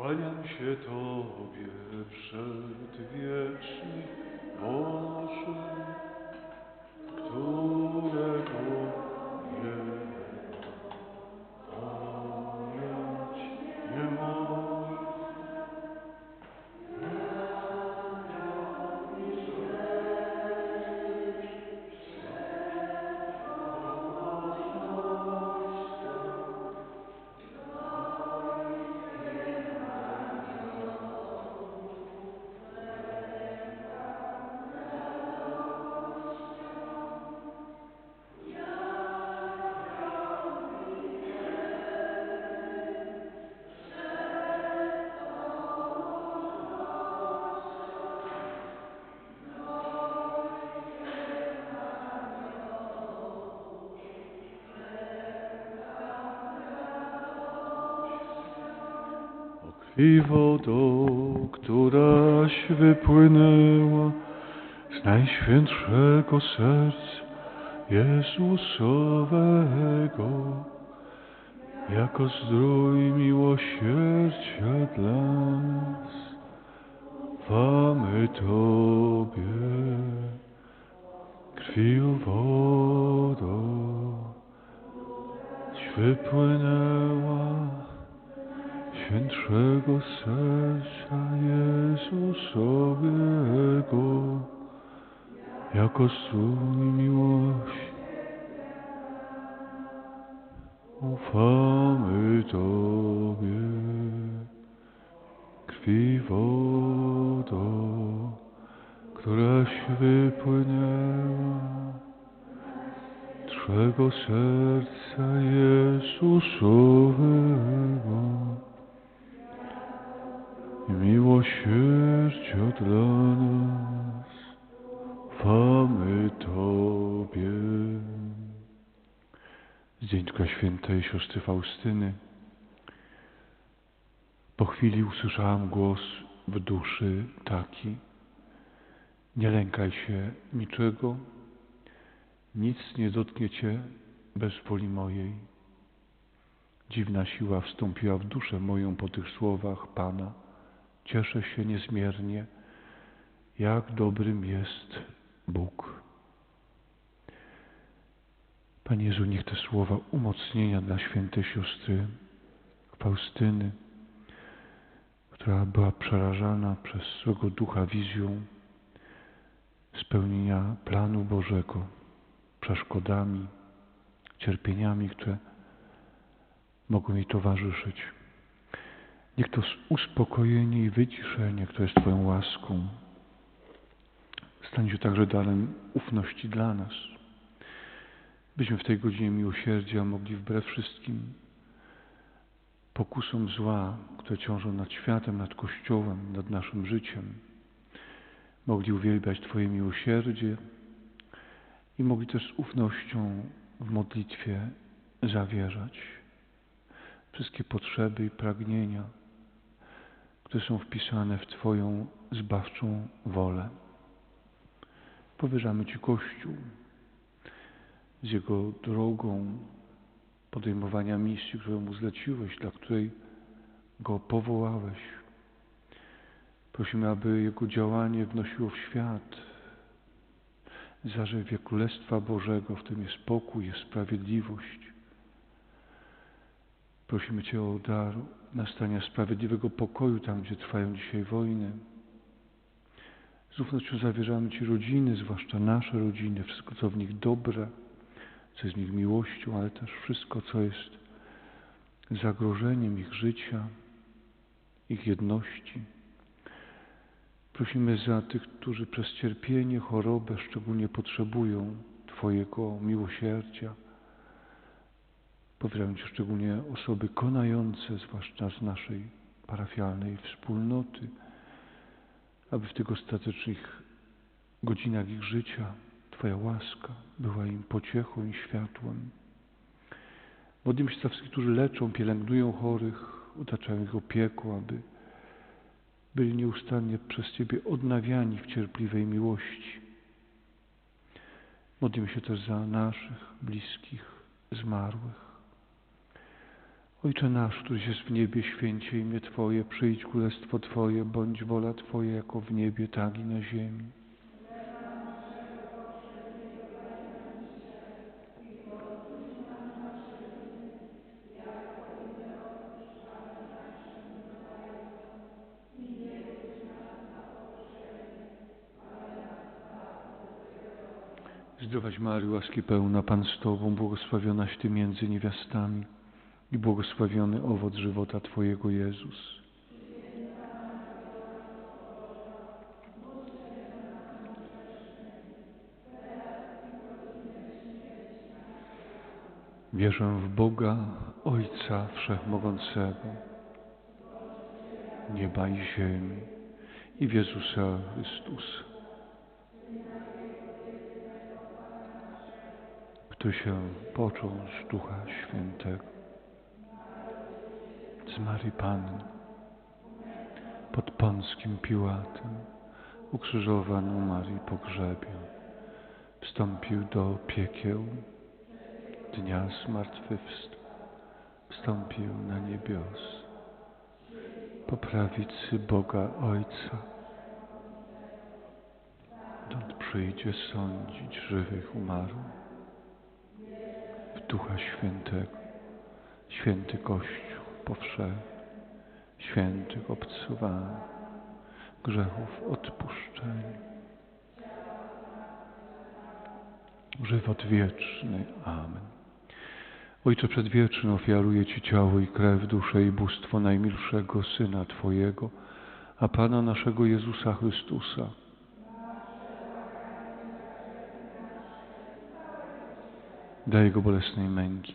Kłaniam się Tobie przedwieczny Krwi wodą, któraś wypłynęła z najświętszego serca Jezusowego, jako zdrój miłosierdzia dla nas, wamy Tobie krwią wodą wypłynęła świętszego serca Jezusowego, jako strój miłości. Ufamy Tobie, krwi wodo, któraś wypłynęła. Twego serca Jezusowego miłosierdzia dla nas, ufamy Tobie. Z Dzieńka Świętej Siostry Faustyny. Po chwili usłyszałam głos w duszy taki. Nie lękaj się niczego, nic nie dotknie Cię bez woli mojej. Dziwna siła wstąpiła w duszę moją po tych słowach Pana. Cieszę się niezmiernie, jak dobrym jest Bóg. Panie Jezu, niech te słowa umocnienia dla świętej siostry Faustyny, która była przerażana przez swego ducha wizją spełnienia planu Bożego, przeszkodami, cierpieniami, które mogą jej towarzyszyć. Niech to uspokojenie i wyciszenie, które jest Twoją łaską, stanie się także darem ufności dla nas. Byśmy w tej godzinie miłosierdzia mogli wbrew wszystkim pokusom zła, które ciążą nad światem, nad Kościołem, nad naszym życiem, mogli uwielbiać Twoje miłosierdzie i mogli też z ufnością w modlitwie zawierzać wszystkie potrzeby i pragnienia, które są wpisane w Twoją zbawczą wolę. Powierzamy Ci Kościół z jego drogą podejmowania misji, którą mu zleciłeś, dla której go powołałeś. Prosimy, aby jego działanie wnosiło w świat zarzewie Królestwa Bożego, w tym jest pokój, jest sprawiedliwość. Prosimy Cię o dar nastania sprawiedliwego pokoju tam, gdzie trwają dzisiaj wojny. Z ufnością zawierzamy Ci rodziny, zwłaszcza nasze rodziny, wszystko co w nich dobre, co jest w nich miłością, ale też wszystko, co jest zagrożeniem ich życia, ich jedności. Prosimy za tych, którzy przez cierpienie, chorobę szczególnie potrzebują Twojego miłosierdzia. Powierzam Ci szczególnie osoby konające, zwłaszcza z naszej parafialnej wspólnoty, aby w tych ostatecznych godzinach ich życia Twoja łaska była im pociechą i światłem. Modlimy się za wszystkich, którzy leczą, pielęgnują chorych, otaczają ich opieką, aby byli nieustannie przez Ciebie odnawiani w cierpliwej miłości. Modlimy się też za naszych bliskich, zmarłych. Ojcze nasz, któryś jest w niebie, święcie imię Twoje, przyjdź królestwo Twoje, bądź wola Twoja jako w niebie, tak i na ziemi. Zdrowaś Maryjo, łaski pełna, Pan z Tobą, błogosławionaś Ty między niewiastami i błogosławiony owoc żywota Twojego Jezus. Wierzę w Boga, Ojca Wszechmogącego, nieba i ziemi i w Jezusa Chrystusa, który się począł z Ducha Świętego, z Marii Panny, pod Pąskim Piłatem, ukrzyżowany u Marii pogrzebie, wstąpił do piekieł, dnia zmartwychwstał, wstąpił na niebios, po prawicy Boga Ojca, dąd przyjdzie sądzić żywych umarłych. W Ducha Świętego, święty Kościół powszechny, świętych obcowanych, grzechów odpuszczenia, żywot wieczny. Amen. Ojcze Przedwieczny, ofiaruję Ci ciało i krew, duszę i bóstwo najmilszego Syna Twojego, a Pana naszego Jezusa Chrystusa, dla Jego bolesnej męki,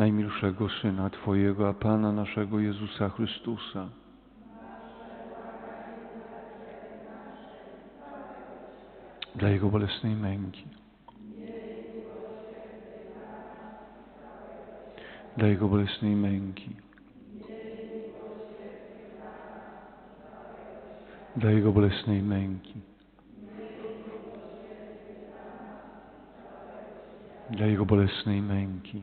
najmilszego Syna Twojego, a Pana naszego Jezusa Chrystusa. Dla Jego bolesnej męki. Dla Jego bolesnej męki. Dla Jego bolesnej męki. dla Jego bolesnej męki.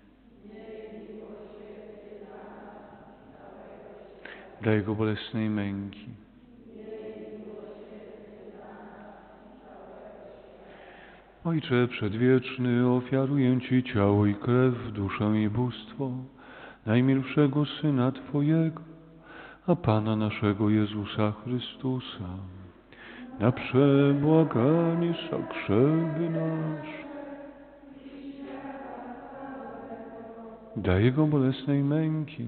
Dla Jego bolesnej męki. Ojcze Przedwieczny, ofiaruję Ci ciało i krew, duszę i bóstwo najmilszego Syna Twojego, a Pana naszego Jezusa Chrystusa, na przebłaganie za nasze dla Jego bolesnej męki.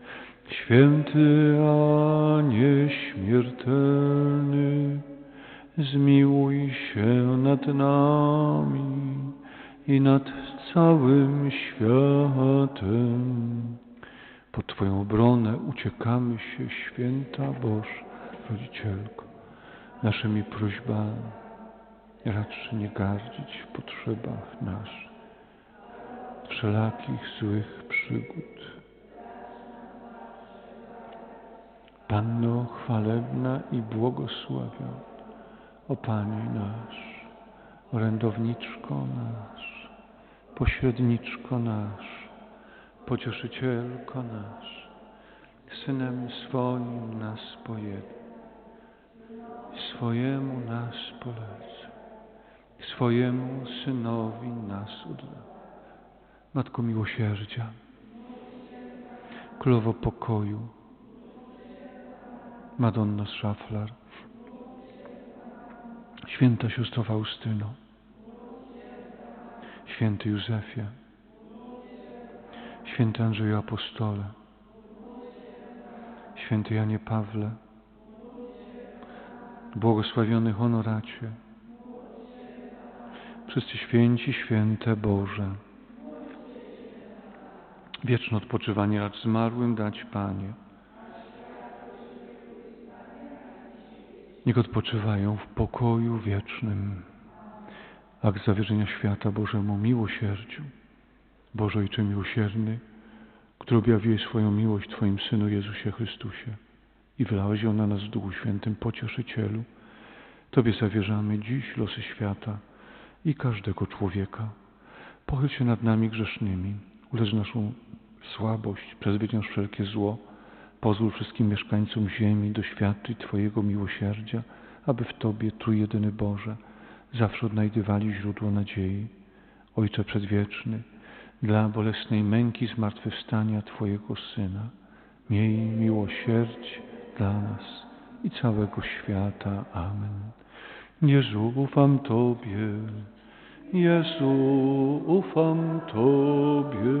Święty a nieśmiertelny, zmiłuj się nad nami i nad całym światem. Pod Twoją obronę uciekamy się, święta Boż, Rodzicielko, naszymi prośbami. Racz nie gardzić w potrzebach naszych, wszelakich złych przygód Panno chwalebna i błogosławiona, O Panie nasz, orędowniczko nasz, pośredniczko nasz, pocieszycielko nasz, Synem swoim nas pojednaj, swojemu nas polecę, swojemu Synowi nas odda. Matko miłosierdzia, Królowo pokoju, Madonna z Szaflar, Święta siostro Faustyno, Święty Józefie, Święty Andrzeju Apostole, Święty Janie Pawle, błogosławiony honoracie, wszyscy święci, święte Boże, wieczne odpoczywanie racz zmarłym dać Panie. Niech odpoczywają w pokoju wiecznym. Akt zawierzenia świata Bożemu miłosierdziu. Boże Ojcze miłosierny, który objawiłeś swoją miłość Twoim Synu Jezusie Chrystusie i wylałeś ją na nas w Duchu Świętym Pocieszycielu, Tobie zawierzamy dziś losy świata i każdego człowieka. Pochyl się nad nami grzesznymi, ulecz naszą słabość, przezwycięż wszelkie zło, pozwól wszystkim mieszkańcom ziemi doświadczyć Twojego miłosierdzia, aby w Tobie, Trójjedyny Boże, zawsze odnajdywali źródło nadziei. Ojcze Przedwieczny, dla bolesnej męki zmartwychwstania Twojego Syna, miej miłosierdzie dla nas i całego świata. Amen. Jezu, ufam Tobie, Jezu, ufam Tobie,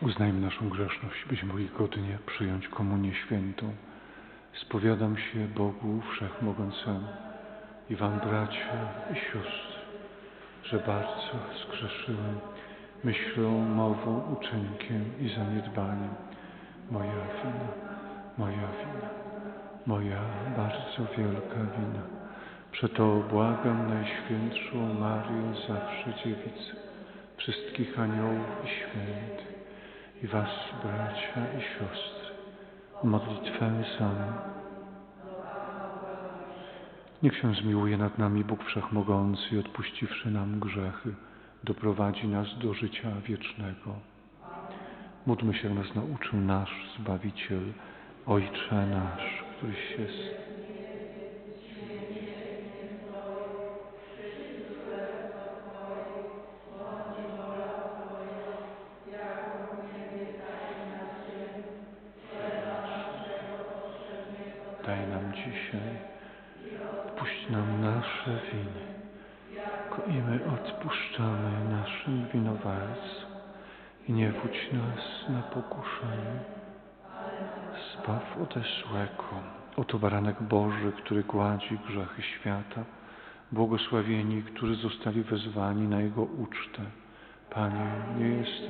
Uznajmy naszą grzeszność, byśmy mogli godnie przyjąć komunię świętą. Spowiadam się Bogu Wszechmogącemu i Wam, bracia i siostry, że bardzo zgrzeszyłem myślą, mową, uczynkiem i zaniedbaniem. Moja wina, moja wina, moja bardzo wielka wina. Przeto błagam Najświętszą Marię, zawsze Dziewicę, wszystkich aniołów i świętych, i Was, bracia i siostry, o modlitwę za mnie. Niech się zmiłuje nad nami Bóg Wszechmogący i odpuściwszy nam grzechy, doprowadzi nas do życia wiecznego. Módlmy się, nas nauczył nasz Zbawiciel, Ojcze nasz, któryś jest pokuszenie, zbaw ode złego. Oto baranek Boży, który gładzi grzechy świata, błogosławieni, którzy zostali wezwani na Jego ucztę. Panie, nie jestem